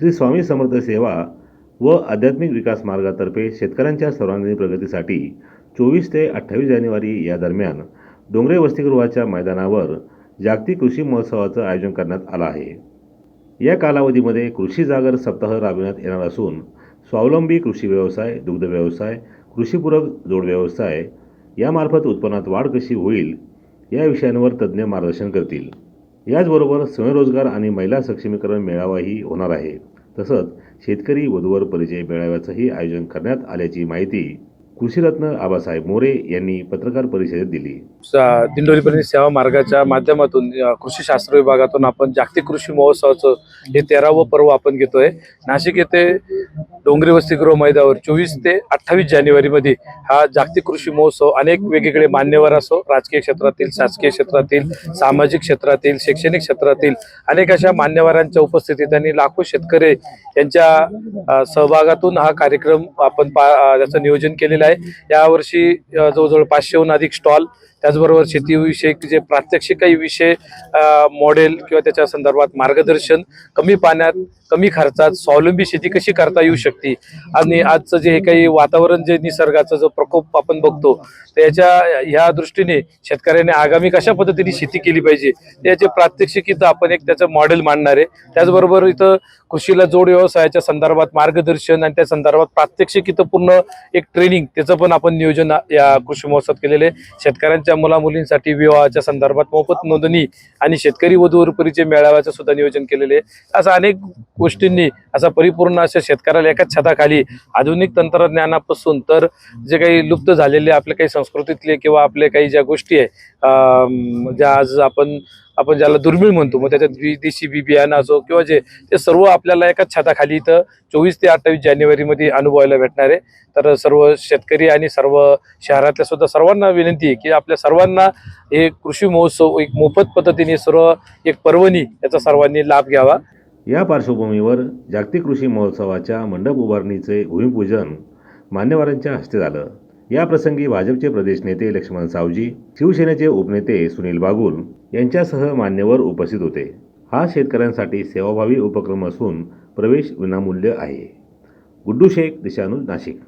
श्री स्वामी समर्थ सेवा व आध्यात्मिक विकास मार्गातर्फे शेतकऱ्यांच्या सर्वांगीण प्रगतीसाठी चोवीस ते अठ्ठावीस जानेवारी या दरम्यान डोंगरे वसतिगृहाच्या मैदानावर जागतिक कृषी महोत्सवाचं आयोजन करण्यात आलं आहे. या कालावधीमध्ये कृषी जागर सप्ताह राबविण्यात येणार असून स्वावलंबी कृषी व्यवसाय दुग्ध व्यवसाय कृषीपूरक जोड व्यवसाय यामार्फत उत्पन्नात वाढ कशी होईल या विषयांवर तज्ज्ञ मार्गदर्शन करतील. याचबरोबर स्वयंरोजगार आणि महिला सक्षमीकरण मेळावाही होणार आहे. तसंच शेतकरी वधूवर परिचय मेळाव्याचंही आयोजन करण्यात आल्याची माहिती कृषीरत्न आबासाहेब मोरे यांनी पत्रकार परिषदेत दिली. दिंडोरी दिंडोरीपर्यंत सेवा मार्गाच्या माध्यमातून कृषी शास्त्र विभागातून आपण जागतिक कृषी महोत्सवाचं हे तेरावं पर्व आपण घेतोय. नाशिक येथे डोंगरी वसतिगृह मैदानावर चोवीस ते अठ्ठावीस जानेवारीमध्ये हा जागतिक कृषी महोत्सव अनेक वेगवेगळे मान्यवर असो राजकीय क्षेत्रातील शासकीय क्षेत्रातील सामाजिक क्षेत्रातील शैक्षणिक क्षेत्रातील अनेक अशा मान्यवरांच्या उपस्थितीत आणि लाखो शेतकरी यांच्या सहभागातून हा कार्यक्रम आपण पा त्याचं नियोजन केलेलं आहे. यावर्षी जवळजवळ पाचशेहून अधिक स्टॉल त्याचबरोबर शेतीविषयक जे प्रात्यक्षिक काही विषय मॉडेल किंवा त्याच्या संदर्भात मार्गदर्शन कमी पाण्यात कमी खर्चात स्वावलंबी शेती कशी करता येऊ शकते? आणि आजचं जे हे काही वातावरण जे निसर्गाचा जो प्रकोप आपण बघतो त्याच्या ह्या दृष्टीने शेतकऱ्याने आगामी कशा पद्धतीने शेती केली पाहिजे? त्याचे प्रात्यक्षिक इथं आपण एक त्याचं मॉडेल मांडणार आहे. त्याचबरोबर इथं कृषीला जोड व्यवसायाच्या संदर्भात मार्गदर्शन आणि त्या संदर्भात प्रात्यक्षिक इथं पूर्ण एक ट्रेनिंग त्याचं पण आपण नियोजन या कृषी महोत्सवात केलेले आहे. शेतकऱ्यांच्या मुलामुलींसाठी विवाहाच्या संदर्भात मोफत नोंदणी आणि शेतकरी वधूवर परिचय मेळाव्याचं सुद्धा नियोजन केलेले आहे. असं अनेक गोष्टींनी असा परिपूर्ण अशा शेतकऱ्याला एकाच छताखाली आधुनिक तंत्रज्ञानापासून तर जे काही लुप्त झालेले आपले काही संस्कृतीतले किंवा आपले काही ज्या गोष्टी आहे ज्या आज आपण आपण ज्याला दुर्मिळ म्हणतो मग त्याच्यात विदेशी बी बियाणं असो किंवा जे ते सर्व आपल्याला एकाच छताखाली इथं चोवीस ते अठ्ठावीस जानेवारीमध्ये अनुभवायला भेटणार आहे. तर सर्व शेतकरी आणि सर्व शहरातल्या सुद्धा सर्वांना विनंती आहे की आपल्या सर्वांना हे कृषी महोत्सव एक मोफत पद्धतीने सर्व एक पर्वणी याचा सर्वांनी लाभ घ्यावा. या पार्श्वभूमीवर जागतिक कृषी महोत्सवाच्या मंडप उभारणीचे भूमिपूजन मान्यवरांच्या हस्ते झालं. याप्रसंगी भाजपचे प्रदेश नेते लक्ष्मण सावजी शिवसेनेचे उपनेते सुनील बागुल यांच्यासह मान्यवर उपस्थित होते. हा शेतकऱ्यांसाठी सेवाभावी उपक्रम असून प्रवेश विनामूल्य आहे. गुड्डू शेख दिशानूज नाशिक.